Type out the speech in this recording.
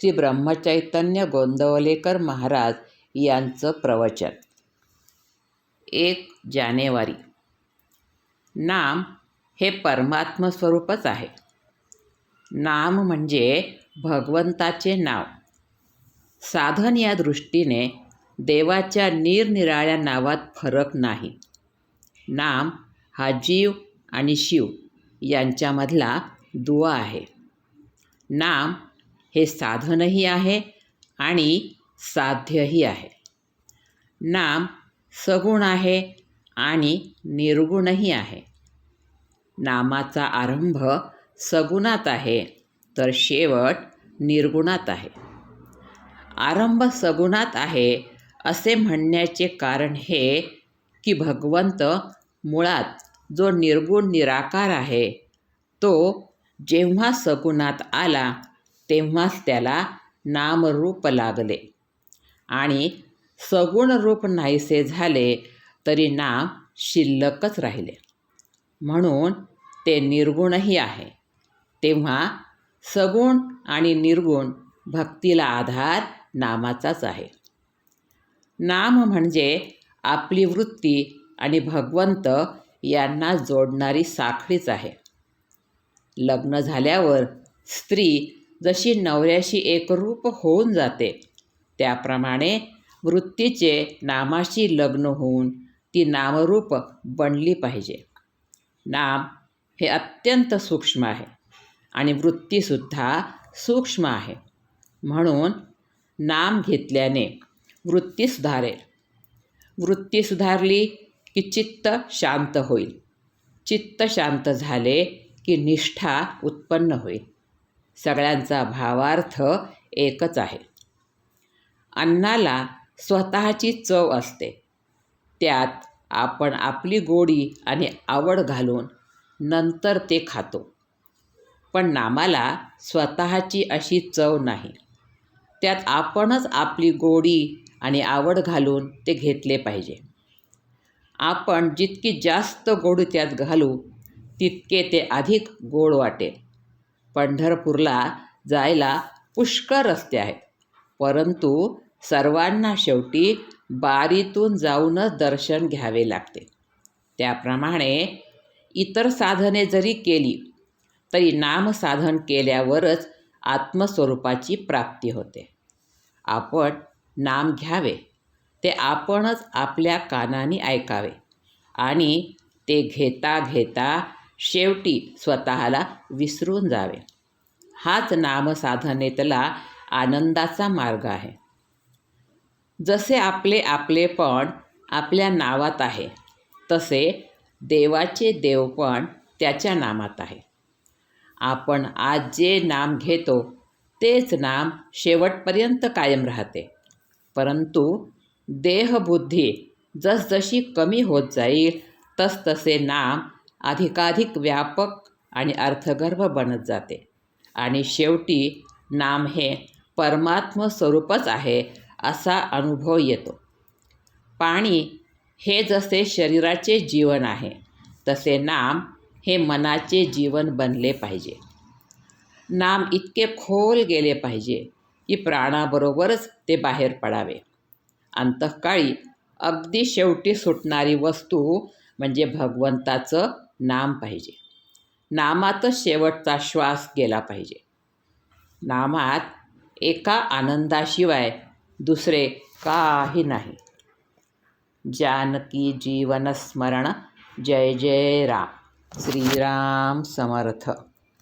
श्री ब्रह्मचैतन्य गोंदवलेकर महाराज यांचं प्रवचन. एक जानेवारी. नाम हे परमात्मस्वरूपच आहे. नाम म्हणजे भगवंताचे नाव. साधन या दृष्टीने देवाच्या निरनिराळ्या नावात फरक नाही. नाम हा जीव आणि शिव यांच्यामधला दुवा आहे. नाम हे साधनही आहे आणि साध्यही आहे. नाम सगुण आहे आणि निर्गुणही आहे. नामाचा आरंभ सगुणात आहे तर शेवट निर्गुणात आहे. आरंभ सगुणात आहे असे म्हणण्याचे कारण हे की भगवंत मुळात जो निर्गुण निराकार आहे तो जेव्हा सगुणात आला तेव्हाच त्याला नामरूप लागले. आणि सगुण रूप नाहीसे झाले तरी नाम शिल्लकच राहिले. म्हणून ते निर्गुणही आहे. तेव्हा सगुण आणि निर्गुण भक्तीला आधार नामाचाच आहे. नाम म्हणजे आपली वृत्ती आणि भगवंत यांना जोडणारी साखळीच आहे. लग्न झाल्यावर स्त्री जशी नवऱ्याशी एकरूप होऊन जाते त्याप्रमाणे वृत्तीचे नामाशी लग्न होऊन ती नामरूप बनली पाहिजे. नाम हे अत्यंत सूक्ष्म आहे आणि वृत्तीसुद्धा सूक्ष्म आहे. म्हणून नाम घेतल्याने वृत्ती सुधारेल. वृत्ती सुधारली की चित्त शांत होईल. चित्त शांत झाले की निष्ठा उत्पन्न होईल. सगळ्यांचा भावार्थ एकच आहे. अन्नाला स्वतःची चव असते. त्यात आपण आपली गोडी आणि आवड घालून नंतर ते खातो. पण नामाला स्वतःची अशी चव नाही. त्यात आपणच आपली गोडी आणि आवड घालून ते घेतले पाहिजे. आपण जितकी जास्त गोड त्यात घालू तितके ते अधिक गोड वाटेल. पंढरपूरला जायला पुष्कळ रस्ते आहेत. परंतु सर्वांना शेवटी बारीतून जाऊनच दर्शन घ्यावे लागते. त्याप्रमाणे इतर साधने जरी केली तरी नामसाधन केल्यावरच आत्मस्वरूपाची प्राप्ती होते. आपण नाम घ्यावे ते आपणच आपल्या कानाने ऐकावे आणि ते घेता घेता शेवटी स्वतःला विसरून जावे. हाच नामसाधनेतला आनंदाचा मार्ग आहे. जसे आपले आपलेपण आपल्या नावात आहे तसे देवाचे देवपण त्याच्या नामात आहे. आपण आज जे नाम घेतो तेच नाम शेवटपर्यंत कायम राहते. परंतु देहबुद्धी जसजशी कमी होत जाईल तसतसे नाम अधिकाधिक व्यापक आणि अर्थगर्भ बनत जाते. आणि शेवटी नाम हे परमात्म स्वरूपच आहे असा अनुभव येतो. पाणी हे जसे शरीराचे जीवन आहे तसे नाम हे मनाचे जीवन बनले पाहिजे. नाम इतके खोल गेले पाहिजे की प्राणाबरोबरच ते बाहेर पडावे. अंतःकाळी अगदी शेवटी सुटणारी वस्तू म्हणजे भगवंताचं नाम पाहिजे. नामातच शेवटचा श्वास गेला पाहिजे. नामात एका आनंदाशिवाय दुसरे काही नाही. जानकी जीवनस्मरण जय जय राम. श्रीराम समर्थ.